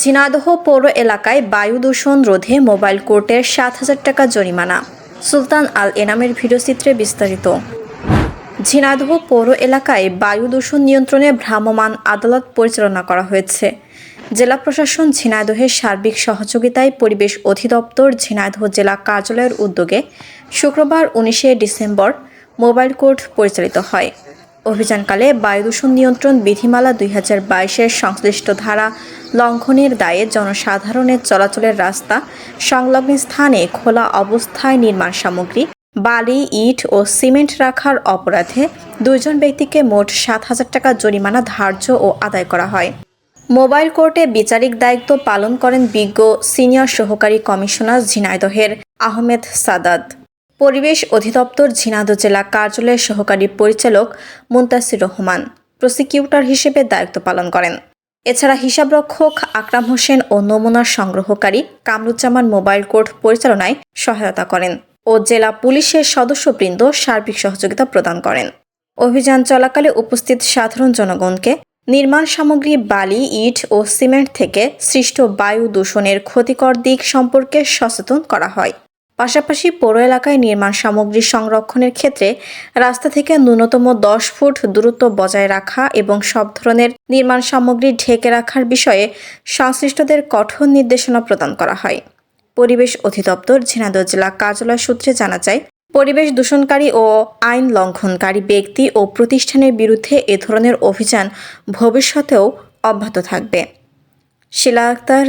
ঝিনাদহ পৌর এলাকায় বায়ু দূষণ রোধে মোবাইল কোর্টের সাত হাজার টাকা জরিমানা। সুলতান আল এনামের ভিডিওচিত্রে বিস্তারিত। ঝিনাদহ পৌর এলাকায় বায়ু দূষণ নিয়ন্ত্রণে ভ্রাম্যমাণ আদালত পরিচালনা করা হয়েছে। জেলা প্রশাসন ঝিনাইদহের সার্বিক সহযোগিতায় পরিবেশ অধিদপ্তর ঝিনাইদহ জেলা কার্যালয়ের উদ্যোগে শুক্রবার উনিশে ডিসেম্বর মোবাইল কোর্ট পরিচালিত হয়। অভিযানকালে বায়ু দূষণ নিয়ন্ত্রণ বিধিমালা দুই হাজার বাইশের সংশ্লিষ্ট ধারা লঙ্ঘনের দায়ে জনসাধারণের চলাচলের রাস্তা, সংলগ্ন স্থানে খোলা অবস্থায় নির্মাণ সামগ্রী, বালি, ইট ও সিমেন্ট রাখার অপরাধে দুইজন ব্যক্তিকে মোট সাত হাজার টাকা জরিমানা ধার্য ও আদায় করা হয়। মোবাইল কোর্টে বিচারিক দায়িত্ব পালন করেন বিজ্ঞ সিনিয়র সহকারী কমিশনার ঝিনাইদহের আহমেদ সাদাত। পরিবেশ অধিদপ্তর ঝিনাইদহ জেলা কার্যালয়ের সহকারী পরিচালক মুন্তাসির রহমান প্রসিকিউটর হিসেবে দায়িত্ব পালন করেন। এছাড়া হিসাবরক্ষক আকরাম হোসেন ও নমুনা সংগ্রহকারী কামরুজ্জামান মোবাইল কোর্ট পরিচালনায় সহায়তা করেন ও জেলা পুলিশের সদস্যবৃন্দ সার্বিক সহযোগিতা প্রদান করেন। অভিযান চলাকালে উপস্থিত সাধারণ জনগণকে নির্মাণ সামগ্রী, বালি, ইট ও সিমেন্ট থেকে সৃষ্ট বায়ু দূষণের ক্ষতিকর দিক সম্পর্কে সচেতন করা হয়। পাশাপাশি পৌর এলাকায় নির্মাণ সামগ্রী সংরক্ষণের ক্ষেত্রে রাস্তা থেকে ন্যূনতম দশ ফুট দূরত্ব বজায় রাখা এবং সব ধরনের নির্মাণ সামগ্রী ঢেকে রাখার বিষয়ে সংশ্লিষ্টদের কঠোর নির্দেশনা প্রদান করা হয়। পরিবেশ অধিদপ্তর ঝিনাইদহ জেলা কার্যালয় সূত্রে জানা যায়, পরিবেশ দূষণকারী ও আইন লঙ্ঘনকারী ব্যক্তি ও প্রতিষ্ঠানের বিরুদ্ধে এ ধরনের অভিযান ভবিষ্যতেও অব্যাহত থাকবে। শিলা আক্তার